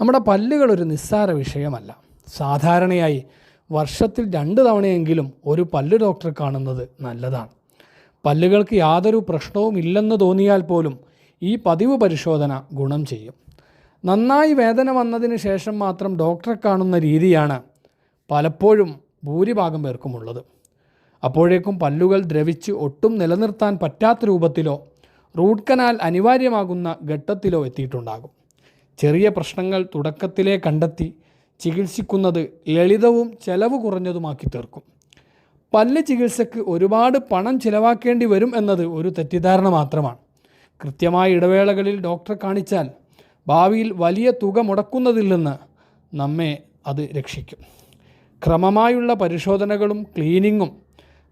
നമ്മുടെ പല്ലുകൾ ഒരു നിസ്സാര വിഷയമല്ല. സാധാരണയായി വർഷത്തിൽ രണ്ട് തവണയെങ്കിലും ഒരു പല്ല് ഡോക്ടറെ കാണുന്നത് നല്ലതാണ്. പല്ലുകൾക്ക് യാതൊരു പ്രശ്നവും ഇല്ലെന്ന് തോന്നിയാൽ പോലും ഈ പതിവ് പരിശോധന ഗുണം ചെയ്യും. നന്നായി വേദന വന്നതിന് ശേഷം മാത്രം ഡോക്ടറെ കാണുന്ന രീതിയാണ് പലപ്പോഴും ഭൂരിഭാഗം പേർക്കുമുള്ളത്. അപ്പോഴേക്കും പല്ലുകൾ ദ്രവിച്ച് ഒട്ടും നിലനിർത്താൻ പറ്റാത്ത രൂപത്തിലോ റൂട്ട് കനാൽ അനിവാര്യമാകുന്ന ഘട്ടത്തിലോ എത്തിയിട്ടുണ്ടാകും. ചെറിയ പ്രശ്നങ്ങൾ തുടക്കത്തിലേ കണ്ടെത്തി ചികിത്സിക്കുന്നത് ലളിതവും ചെലവ് കുറഞ്ഞതുമാക്കി തീർക്കും. പല്ല് ചികിത്സയ്ക്ക് ഒരുപാട് പണം ചിലവാക്കേണ്ടി വരും എന്നത് ഒരു തെറ്റിദ്ധാരണ മാത്രമാണ്. കൃത്യമായ ഇടവേളകളിൽ ഡോക്ടറെ കാണിച്ചാൽ ഭാവിയിൽ വലിയ തുക മുടക്കുന്നതില്ലെന്ന് നമ്മെ അത് രക്ഷിക്കും. ക്രമമായുള്ള പരിശോധനകളും ക്ലീനിങ്ങും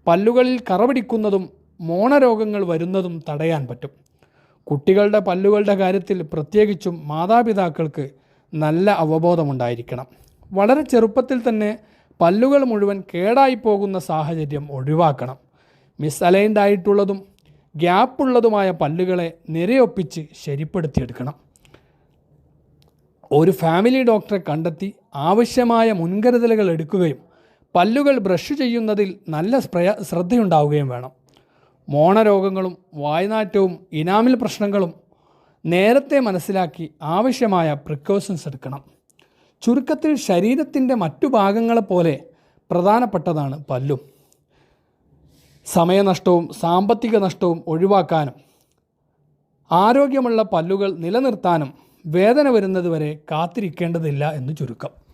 പല്ലുകളിൽ കറപിടിക്കുന്നതും മോണരോഗങ്ങൾ വരുന്നതും തടയാൻ പറ്റും. കുട്ടികളുടെ പല്ലുകളുടെ കാര്യത്തിൽ പ്രത്യേകിച്ചും മാതാപിതാക്കൾക്ക് നല്ല അവബോധമുണ്ടായിരിക്കണം. വളരെ ചെറുപ്പത്തിൽ തന്നെ പല്ലുകൾ മുഴുവൻ കേടായി പോകുന്ന സാഹചര്യം ഒഴിവാക്കണം. മിസ് അലൈൻഡ് ആയിട്ടുള്ളതും ഗ്യാപ്പുള്ളതുമായ പല്ലുകളെ നിരയൊപ്പിച്ച് ശരിപ്പെടുത്തിയെടുക്കണം. ഒരു ഫാമിലി ഡോക്ടറെ കണ്ടെത്തി ആവശ്യമായ മുൻകരുതലുകൾ എടുക്കുകയും പല്ലുകൾ ബ്രഷ് ചെയ്യുന്നതിൽ നല്ല ശ്രദ്ധയുണ്ടാവുകയും വേണം. മോണരോഗങ്ങളും വായനാറ്റവും ഇനാമിൽ പ്രശ്നങ്ങളും നേരത്തെ മനസ്സിലാക്കി ആവശ്യമായ പ്രിക്കോഷൻസ് എടുക്കണം. ചുരുക്കത്തിൽ ശരീരത്തിന്റെ മറ്റു ഭാഗങ്ങളെപ്പോലെ പ്രധാനപ്പെട്ടതാണ് പല്ലും. സമയനഷ്ടവും സാമ്പത്തിക നഷ്ടവും ഒഴിവാക്കാനും ആരോഗ്യമുള്ള പല്ലുകൾ നിലനിർത്താനും വേദന വരുന്നതുവരെ കാത്തിരിക്കേണ്ടതില്ല എന്ന് ചുരുക്കം.